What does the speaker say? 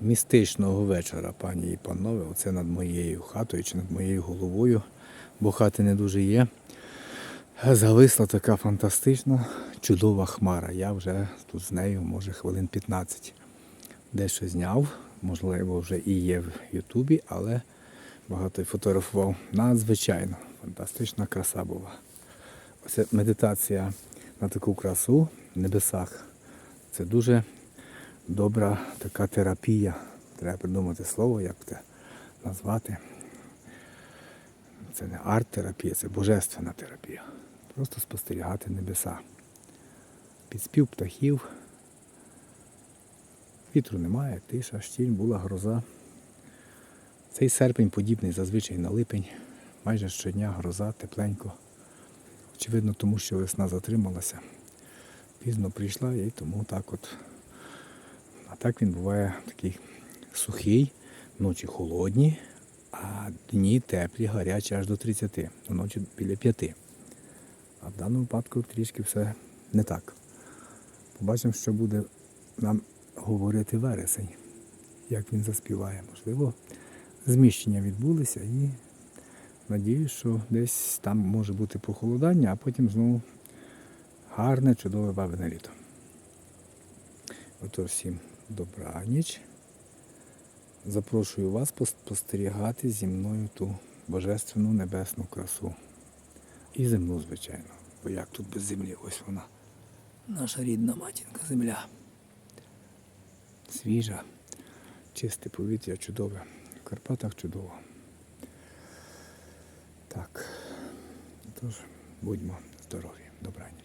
містичного вечора, пані і панове. Оце над моєю хатою чи над моєю головою, бо хати не дуже є. Зависла така фантастична, чудова хмара. Я вже тут з нею, може, хвилин 15 дещо зняв. Можливо, вже і є в Ютубі, але багато фотографував. Надзвичайно фантастична краса була. Оце медитація на таку красу в небесах. Це дуже добра така терапія. Треба придумати слово, як це назвати. Це не арт-терапія, це божественна терапія. Просто спостерігати небеса. Підспів птахів. Вітру немає, тиша, щіль, була гроза. Цей серпень подібний зазвичай на липень. Майже щодня гроза, тепленько. Очевидно, тому що весна затрималася. Пізно прийшла і тому так от. Так він буває такий сухий, ночі холодні, а дні теплі, гарячі аж до 30, а ночі біля 5. А в даному випадку трішки все не так. Побачимо, що буде нам говорити вересень, як він заспіває. Можливо, зміщення відбулися і надіюсь, що десь там може бути похолодання, а потім знову гарне, чудове бабине літо. Отож всім добраніч. Запрошую вас спостерігати зі мною ту божественну небесну красу. І земну, звичайно. Бо як тут без землі? Ось вона. Наша рідна матінка земля. Свіжа, чисте повітря чудове. В Карпатах чудово. Так. Тож, будьмо здорові. Добраніч.